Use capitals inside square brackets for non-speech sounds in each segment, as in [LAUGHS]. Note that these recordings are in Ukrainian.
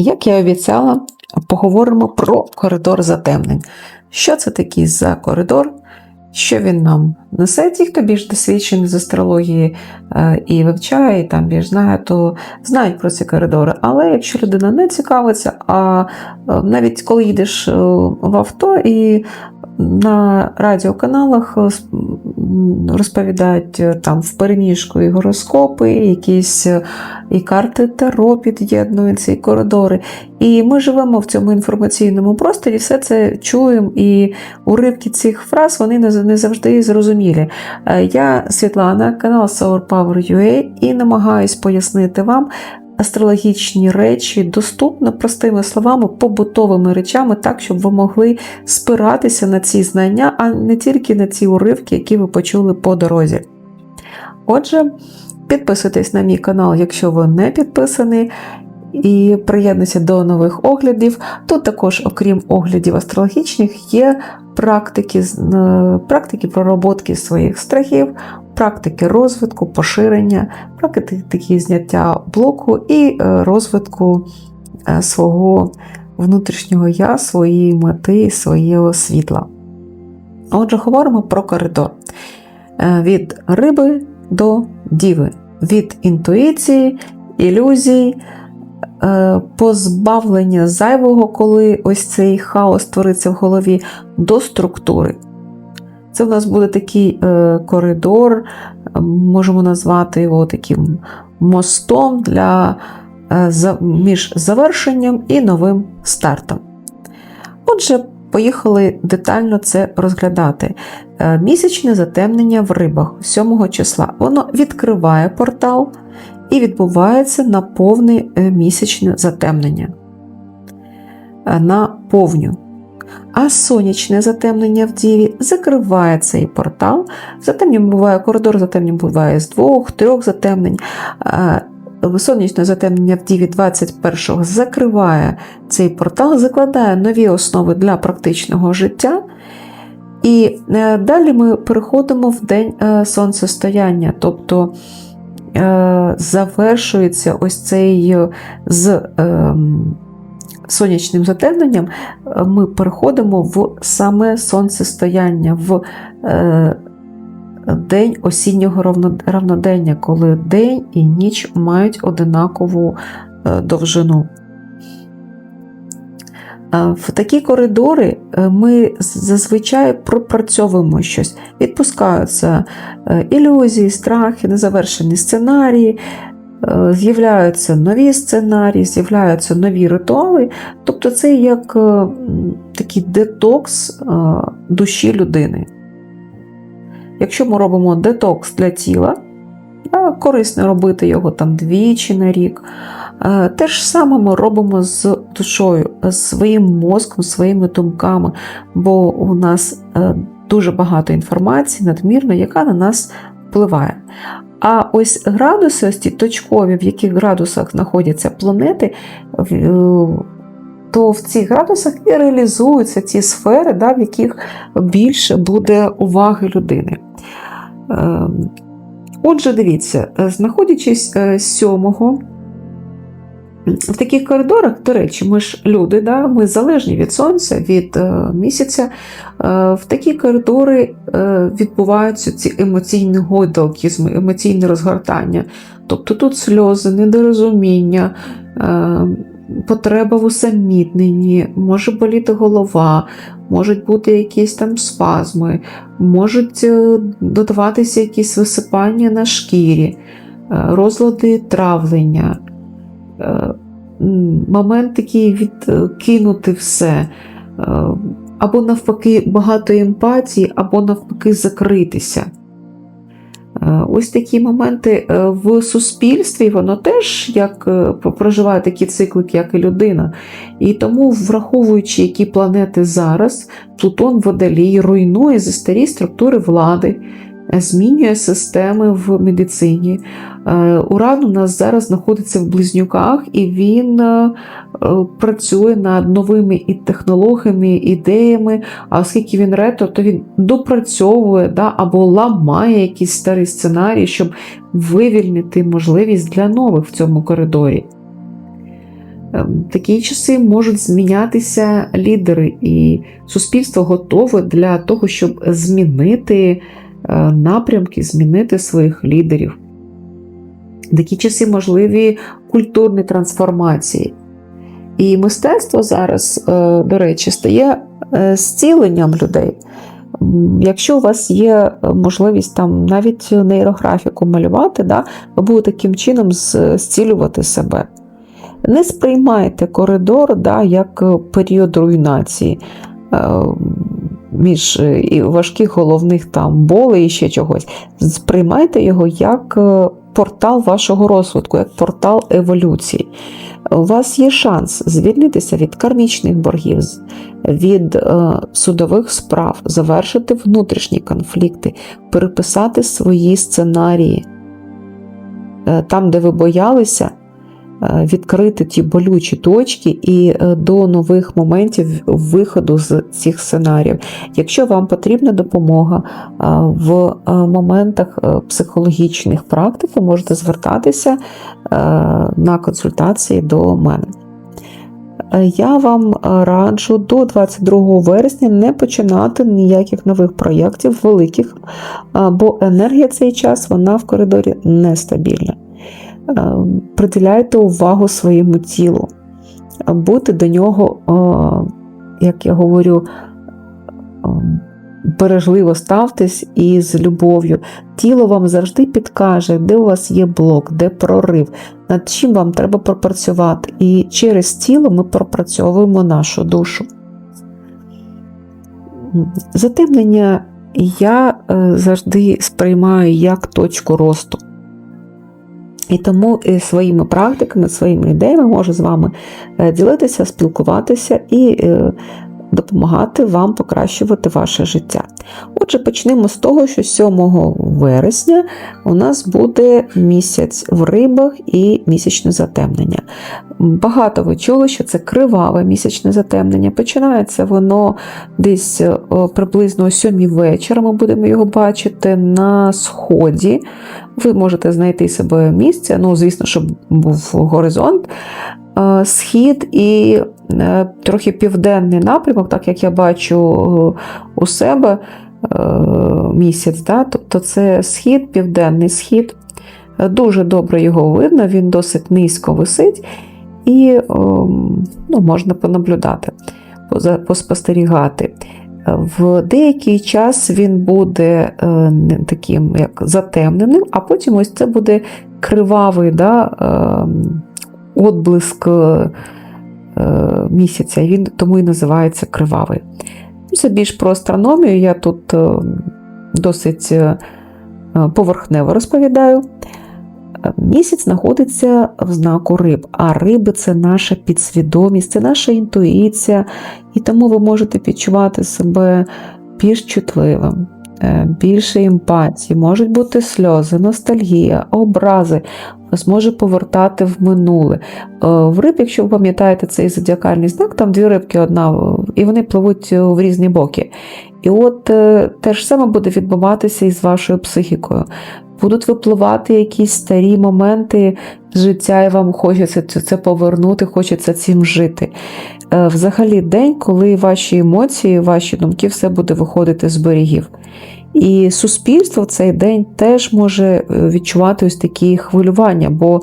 Як я обіцяла, поговоримо про коридор затемнень. Що це такий за коридор? Що він нам несе? Ті, хто більш досвідчений з астрології е, і вивчає, і там більш знає, то знають про ці коридори. Але якщо людина не цікавиться, а е, навіть коли їдеш е, в авто і на радіоканалах розповідають е, там в переміжку і гороскопи, і якісь е, і карти Таро під'єднують ці коридори. І ми живемо в цьому інформаційному просторі, все це чуємо, і уривки цих фраз вони не, не завжди зрозумілі. Е, Я Світлана, канал Solar Power UA, і намагаюсь пояснити вам астрологічні речі доступно простими словами, побутовими речами, так, щоб ви могли спиратися на ці знання, а не тільки на ці уривки, які ви почули по дорозі. Отже, підписуйтесь на мій канал, якщо ви не підписані, і приєднуйтеся до нових оглядів. Тут також, окрім оглядів астрологічних, є практики, е, практики пророботки своїх страхів, практики розвитку, поширення, практики зняття блоку і е, розвитку е, свого внутрішнього я, своєї мети, свого світла. Отже, говоримо про коридор. Е, Від риби до діви, від інтуїції, ілюзій, позбавлення зайвого, коли ось цей хаос твориться в голові, до структури. Це в нас буде такий е, коридор, е, можемо назвати його таким мостом для, е, між завершенням і новим стартом. Отже, поїхали детально це розглядати. Місячне затемнення в рибах 7 числа. Воно відкриває портал і відбувається на повне місячне затемнення. На повню. А сонячне затемнення в Діві закриває цей портал. Затемнення буває коридор, затемнення буває з двох, трьох затемнень. Сонячне затемнення в Діві 21-го закриває цей портал, закладає нові основи для практичного життя. І е, далі ми переходимо в день е, сонцестояння, тобто е, завершується ось цей з ем, сонячним затемненням, е, ми переходимо в саме сонцестояння, в е, день осіннього равнодення, коли день і ніч мають одинакову е, довжину. В такі коридори ми зазвичай пропрацьовуємо щось. Відпускаються ілюзії, страхи, незавершені сценарії, з'являються нові сценарії, з'являються нові ритуали. Тобто це як е, такий детокс е, душі людини. Якщо ми робимо детокс для тіла, корисно робити його там двічі на рік. Е, Те ж саме ми робимо з душою, з своїм мозком, своїми думками, бо у нас е, дуже багато інформації надмірно, яка на нас впливає. А ось градуси, ось ті точкові, в яких градусах знаходяться планети, е, то в цих градусах і реалізуються ті сфери, да, в яких більше буде уваги людини. Ем, Отже, дивіться, е, знаходячись е, 7 в таких коридорах, до речі, ми ж люди, да, ми залежні від сонця, від е, місяця. Е, в такі коридори е, відбуваються ці емоційні гойдалки, емоційне розгортання. Тобто тут сльози, недорозуміння, е, потреба в усамітненні, може боліти голова, можуть бути якісь там спазми, можуть е, додаватися якісь висипання на шкірі, е, розлади травлення. Е, момент такий відкинути все, е, або навпаки багато емпатії, або навпаки закритися. Е, Ось такі моменти в суспільстві, воно теж як проживає такі циклики, як і людина. І тому, враховуючи, які планети зараз, Плутон водолій руйнує застарі структури влади, змінює системи в медицині. Е, Уран у нас зараз знаходиться в близнюках, і він е, е, працює над новими і технологіями, ідеями. А оскільки він ретро, то він допрацьовує да, або ламає якісь старі сценарії, щоб вивільнити можливість для нових в цьому коридорі. Такі часи можуть змінятися лідери, і суспільство готове для того, щоб змінити напрямки, змінити своїх лідерів. Такі часи можливі культурні трансформації. І мистецтво зараз, е, до речі, стає е, зціленням людей. Якщо у вас є е, можливість там навіть нейрографіку малювати, да, ви будете таким чином зцілювати себе. Не сприймайте коридор да, як е, період руйнації між е, важких головних там болей і ще чогось. Сприймайте його як е, портал вашого розвитку, як портал еволюції. У вас є шанс звільнитися від кармічних боргів, від е, судових справ, завершити внутрішні конфлікти, переписати свої сценарії. Там, де ви боялися, відкрити ті болючі точки і е, до нових моментів виходу з цих сценаріїв. Якщо вам потрібна допомога е, в е, моментах е, психологічних практик, ви можете звертатися е, на консультації до мене. Е, Я вам е, раджу до 22 вересня не починати ніяких нових проєктів великих, е, бо енергія цей час вона в коридорі нестабільна. Е, Приділяйте увагу своєму тілу, будьте до нього, е, як я говорю, е, бережливо ставтесь і з любов'ю. Тіло вам завжди підкаже, де у вас є блок, де прорив, над чим вам треба пропрацювати. І через тіло ми пропрацьовуємо нашу душу. Затемнення я завжди сприймаю як точку росту. І тому е, своїми практиками, своїми ідеями можу з вами е, ділитися, спілкуватися і е, допомагати вам покращувати ваше життя. Отже, почнемо з того, що 7 вересня у нас буде місяць в рибах і місячне затемнення. Багато ви чули, що це криваве місячне затемнення. Починається воно десь е, приблизно о 7 вечора. Ми будемо його бачити на сході. Ви можете знайти себе місце, ну, звісно, щоб був горизонт, е, схід і е, трохи південний напрямок, так як я бачу у себе місяць. Да? Тобто це схід, південний схід. Дуже добре його видно, він досить низько висить, і ем, ну, можна понаблюдати, поспостерігати. В деякий час він буде е, таким як затемненим, а потім ось це буде кривавий да, е, отблиск е, місяця, він тому і називається кривавий. Ну, Це більш про астрономію, я тут е, досить е, поверхнево розповідаю. Місяць знаходиться в знаку риб, а риби це наша підсвідомість, це наша інтуїція, і тому ви можете відчувати себе більш чутливим, е, більше емпатії, можуть бути сльози, ностальгія, образи, вас може повертати в минуле. Е, В риб, якщо ви пам'ятаєте цей зодіакальний знак, там дві рибки одна, і вони пливуть е, в різні боки. І от е, те ж саме буде відбуватися і з вашою психікою. Будуть випливати якісь старі моменти життя, і вам хочеться це повернути, хочеться цим жити. Е, Взагалі, день, коли ваші емоції, ваші думки, все буде виходити з берегів. І суспільство в цей день теж може е, відчувати ось такі хвилювання, бо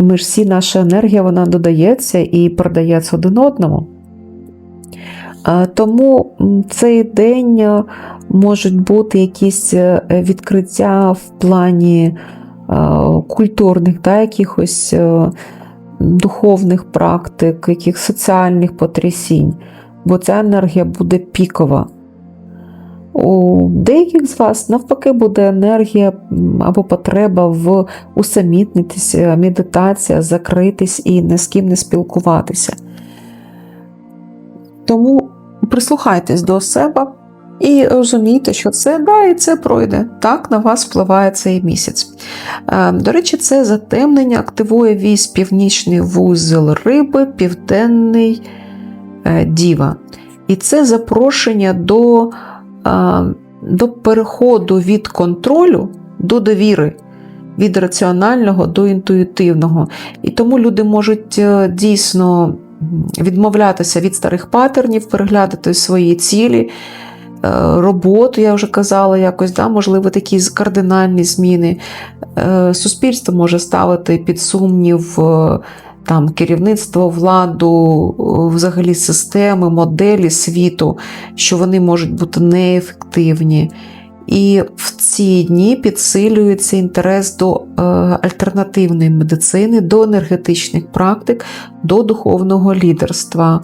ми ж всі наша енергія вона додається і передається один одному. Е, Тому цей день е, можуть бути якісь е, відкриття в плані культурних, да, якихось духовних практик, яких соціальних потрясінь, бо ця енергія буде пікова. У деяких з вас навпаки буде енергія або потреба в усамітнитися, медитація, закритись і ні з ким не спілкуватися. Тому прислухайтесь до себе і розумійте, що це да, і це пройде. Так на вас впливає цей місяць. Е, До речі, це затемнення активує вісь північний вузол риби, південний е, діва. І це запрошення до, е, до переходу від контролю до довіри, від раціонального до інтуїтивного. І тому люди можуть дійсно відмовлятися від старих патернів, переглядати свої цілі. е, Роботу, я вже казала, якось, да, можливо, такі кардинальні зміни. Е, Суспільство може ставити під сумнів е, там, керівництво, владу, взагалі системи, моделі світу, що вони можуть бути неефективні. І в ці дні підсилюється інтерес до е, альтернативної медицини, до енергетичних практик, до духовного лідерства.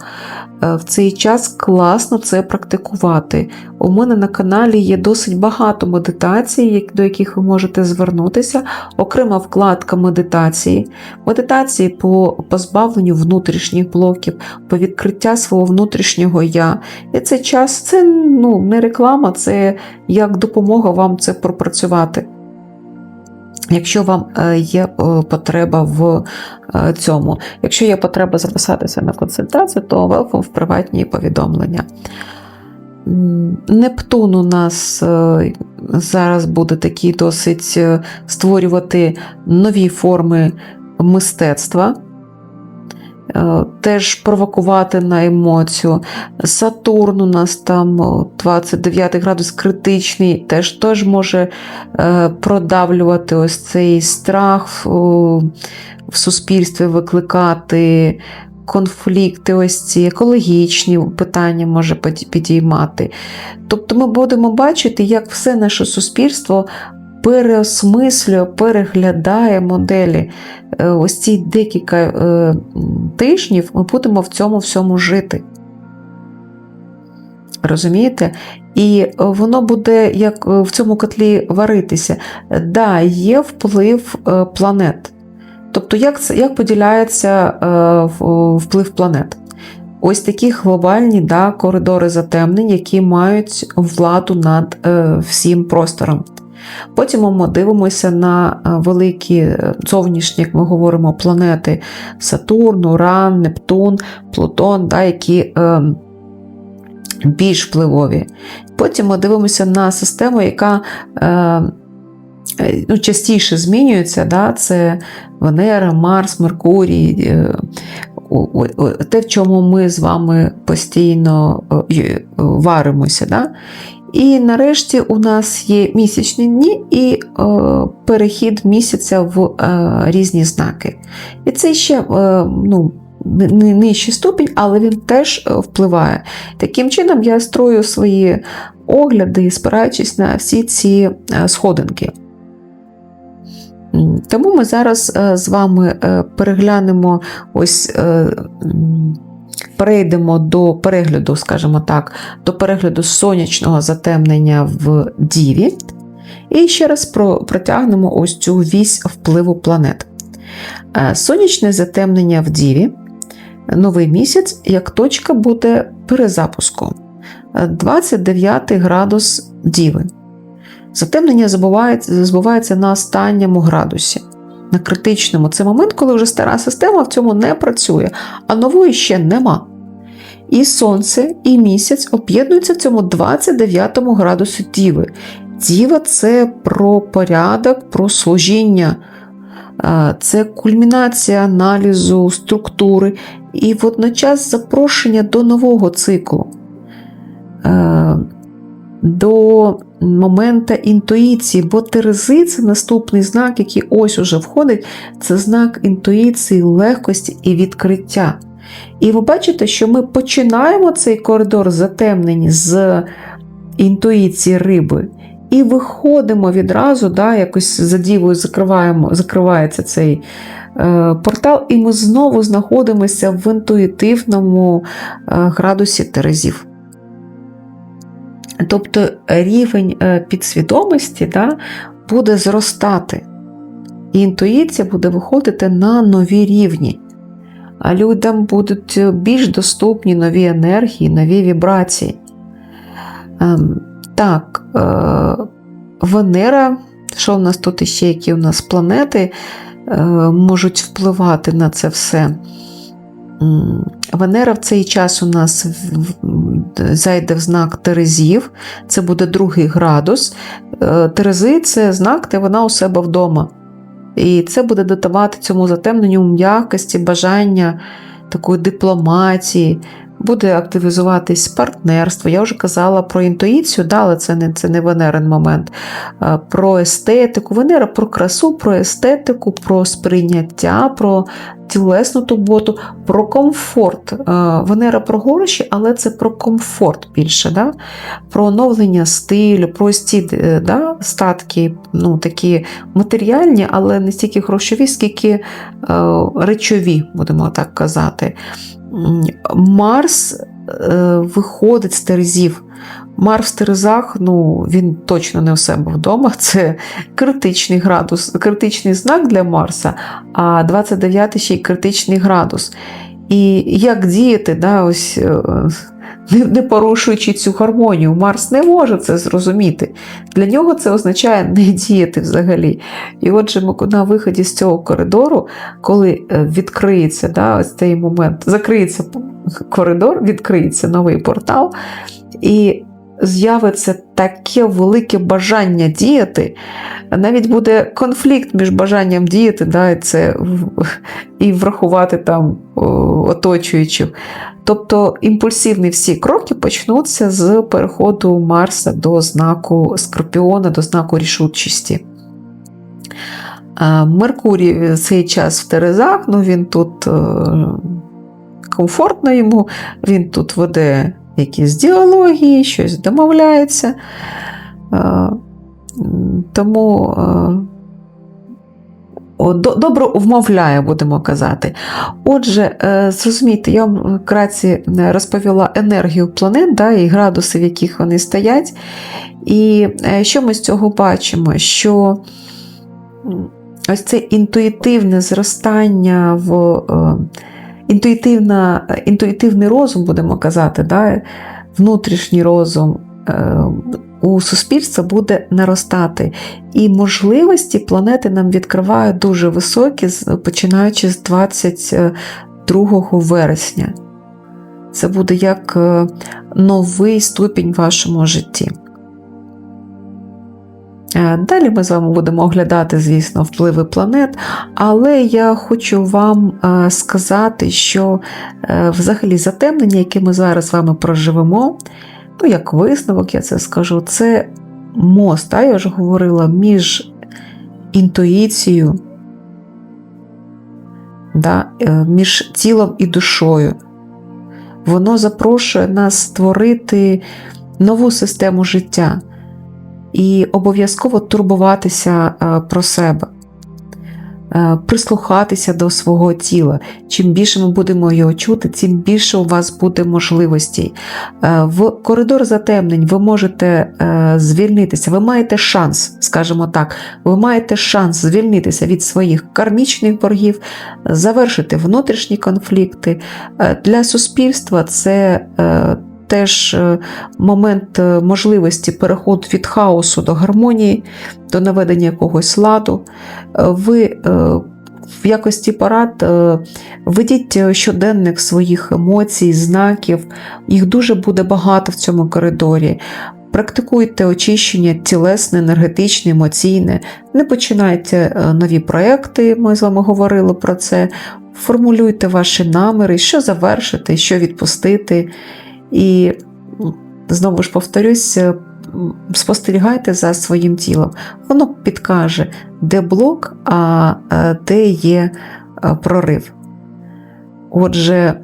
Е, в цей час класно це практикувати. У мене на каналі є досить багато медитацій, до яких ви можете звернутися. Окрема вкладка медитації, медитації по позбавленню внутрішніх блоків, по відкриття свого внутрішнього я. І цей час це ну, не реклама, це як допомога вам це пропрацювати. Якщо вам е, є е, потреба в е, цьому, якщо є потреба записатися на консультацію, то welcome в приватні повідомлення. Нептун у нас зараз буде такий досить створювати нові форми мистецтва, теж провокувати на емоцію. Сатурн у нас там 29 градус критичний, теж, теж може е, продавлювати ось цей страх в суспільстві, викликати конфлікти, ось ці екологічні питання може підіймати. Тобто ми будемо бачити, як все наше суспільство переосмислює, переглядає моделі. Е, Ось ці декілька е, тижнів ми будемо в цьому всьому жити. Розумієте? І воно буде як е, в цьому котлі варитися. Да, є вплив планет. Тобто, як, як поділяється вплив планет? Ось такі глобальні да, коридори затемнень, які мають владу над всім простором. Потім ми дивимося на е, великі е, зовнішні, як ми говоримо, планети Сатурн, Уран, Нептун, Плутон, да, які е, більш впливові. Потім ми дивимося на систему, яка ну, частіше змінюється. Да? Це Венера, Марс, Меркурій, те, в чому ми з вами постійно варимося. Да? І нарешті у нас є місячні дні і е, перехід місяця в е, різні знаки. І це ще е, ну, не- нижчий ступінь, але він теж впливає. Таким чином, я строю свої огляди, спираючись на всі ці сходинки. Тому ми зараз з вами переглянемо ось. Е, Перейдемо до перегляду, скажімо так, до перегляду сонячного затемнення в Діві. І ще раз про, протягнемо ось цю вісь впливу планет. Е, Сонячне затемнення в Діві, новий місяць, як точка буде перезапуску. Е, 29 градус Діви. Затемнення збувається на останньому градусі, на критичному. Це момент, коли вже стара система в цьому не працює, а нової ще нема. І сонце, і місяць об'єднуються в цьому 29 градусу Діви. Діва це про порядок, про служіння, це кульмінація аналізу, структури і водночас запрошення до нового циклу, е, до моменту інтуїції, бо Терези це наступний знак, який ось уже входить, це знак інтуїції, легкості і відкриття. І ви бачите, що ми починаємо цей коридор затемнень з інтуїції риби. І виходимо відразу, да, якось за дівою закриваємо, закривається цей е, портал, і ми знову знаходимося в інтуїтивному е, градусі Терезів. Тобто рівень е, підсвідомості да, буде зростати, і інтуїція буде виходити на нові рівні. А людям будуть більш доступні нові енергії, нові вібрації. Ем, Так, е, Венера, що в нас тут іще, які у нас планети е, можуть впливати на це все. Венера в цей час у нас зайде в знак Терезів, це буде другий градус. Е, Терези це знак, де вона у себе вдома. І це буде додавати цьому затемненню м'якості, бажання такої дипломатії, буде активізуватись партнерство. Я вже казала про інтуїцію, да, але це не це не Венерин момент. Е, Про естетику. Венера про красу, про естетику, про сприйняття, про тілесну турботу, про комфорт. Е, Венера про гроші, але це про комфорт більше. Да? Про оновлення стилю, про ці е, да, статки, ну, такі матеріальні, але не стільки грошові, скільки речові, будемо так казати. Марс е, виходить з Терезів. Марс в Терезах, ну, він точно не у себе вдома. [LAUGHS] Це критичний градус, критичний знак для Марса, а 29 ще й критичний градус. І як діяти, да, ось, е, не, порушуючи цю гармонію, Марс не може це зрозуміти. Для нього це означає не діяти взагалі. І отже, ми на виході з цього коридору, коли е, відкриється да, ось цей момент, закриється коридор, відкриється новий портал, і з'явиться таке велике бажання діяти. Навіть буде конфлікт між бажанням діяти, да, і, це, і врахувати там оточуючих. Тобто імпульсивні всі кроки почнуться з переходу Марса до знаку Скорпіона, до знаку рішучості. Меркурій в цей час в Терезах, ну він тут е, комфортно йому, він тут веде якісь діалоги, щось домовляється. Е, Тому е, о, до- добре вмовляє, будемо казати. Отже, е, зрозумійте, я вам вкратці розповіла енергію планет да, і градуси, в яких вони стоять. І що ми з цього бачимо? Що ось це інтуїтивне зростання в інтуїтивна, інтуїтивний розум, будемо казати, да, внутрішній розум е, у суспільства буде наростати. І можливості планети нам відкривають дуже високі, починаючи з 22 вересня. Це буде як е, новий ступінь в вашому житті. Е, Далі ми з вами будемо оглядати, звісно, впливи планет, але я хочу вам е, сказати, що е, взагалі затемнення, яке ми зараз з вами проживемо, ну, як висновок, я це скажу, це мост, а я вже говорила, між інтуїцією, да, між тілом і душою. Воно запрошує нас створити нову систему життя і обов'язково турбуватися е, про себе, е, прислухатися до свого тіла. Чим більше ми будемо його чути, тим більше у вас буде можливостей. Е, В коридор затемнень ви можете звільнитися, ви маєте шанс, скажімо так, ви маєте шанс звільнитися від своїх кармічних боргів, завершити внутрішні конфлікти. Для суспільства це теж е, момент е, можливості переходу від хаосу до гармонії, до наведення якогось ладу. Е, Ви в якості порад е, ведіть щоденник своїх емоцій, знаків. Їх дуже буде багато в цьому коридорі. Практикуйте очищення тілесне, енергетичне, емоційне. Не починайте нові проекти, ми з вами говорили про це. Формулюйте ваші наміри, що завершити, що відпустити. І знову ж повторюсь, е, спостерігайте за своїм тілом. Воно підкаже, де блок, а е, де є е, прорив. Отже,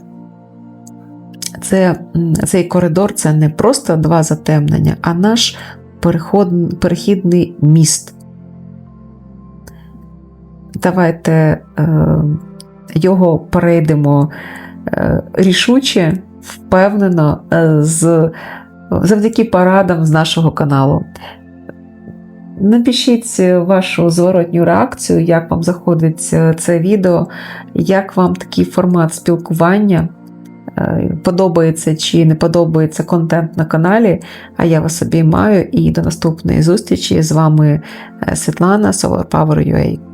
це, цей коридор це не просто два затемнення, а наш переход, перехідний міст. Давайте е, його перейдемо е, рішуче, впевнено, е, з, завдяки порадам з нашого каналу. Напишіть вашу зворотню реакцію, як вам заходить е, це відео, як вам такий формат спілкування. е, Подобається чи не подобається контент на каналі. А я вас обіймаю і до наступної зустрічі. З вами Світлана Solar Power UA.